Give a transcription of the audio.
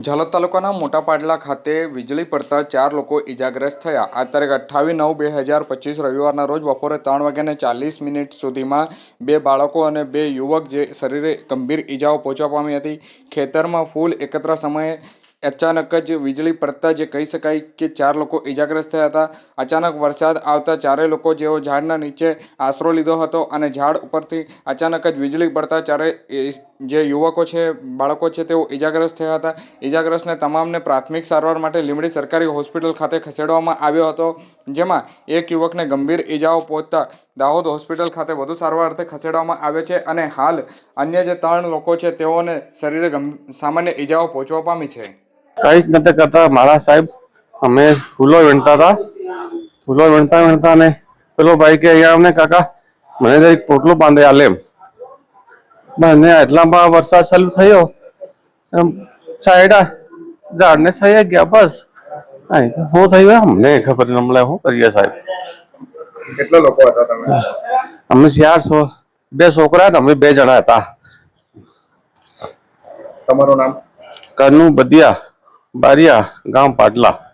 ઝાલોદ તાલુકાના મોટા પાડલા ખાતે વીજળી પડતા ચાર લોકો ઇજાગ્રસ્ત થયા. આ તારીખ અઠ્ઠાવીસ નવ બે હજાર પચીસ રવિવારના રોજ બપોરે ત્રણ વાગ્યાને ચાલીસ મિનિટ સુધીમાં બે બાળકો અને બે યુવક જે શરીરે ગંભીર ઇજાઓ પહોંચવા પામી હતી. ખેતરમાં ફૂલ એકત્ર સમયે અચાનક જ વીજળી પડતા જે કહી શકાય કે ચાર લોકો ઇજાગ્રસ્ત થયા હતા. અચાનક વરસાદ આવતા ચારેય લોકો જેઓ ઝાડના નીચે આશરો લીધો હતો અને ઝાડ ઉપરથી અચાનક જ વીજળી પડતા ચારે જે યુવકો છે, બાળકો છે, તેઓ ઇજાગ્રસ્ત થયા હતા. ઇજાગ્રસ્તને તમામને પ્રાથમિક સારવાર માટે લીંબડી સરકારી હોસ્પિટલ ખાતે ખસેડવામાં આવ્યો હતો, જેમાં એક યુવકને ગંભીર ઇજાઓ પહોંચતા દાહોદ હોસ્પિટલ ખાતે વધુ સારવાર અર્થે ખસેડવામાં આવ્યો છે અને હાલ અન્ય જે ત્રણ લોકો છે, તેઓને શરીરે સામાન્ય ઇજાઓ પહોંચવા પામી છે. કઈ જ નથી કરતા. મારા સાહેબ અમે ફૂલો વીણતા હતા. ફૂલો વીણતા વીણતા ને પેલો ભાઈ કે અહીંયા અમને કાકા મને એક પોટલો બાંધે આલે એમ મને એટલામાં વરસાદ ચાલુ થયો. એમ સાઈડા ઝાડને સહી ગયા બસ. અહીં થઈ થયું અમને ખબર નહીં હમણાં શું કરીએ સાહેબ. કેટલા લોકો હતા તમે? અમે ચાર સો બે છોકરા હતા અમે બે જણા હતા. તમારું નામ? કનુ બદિયા. બારિયા ગામ પાટલા.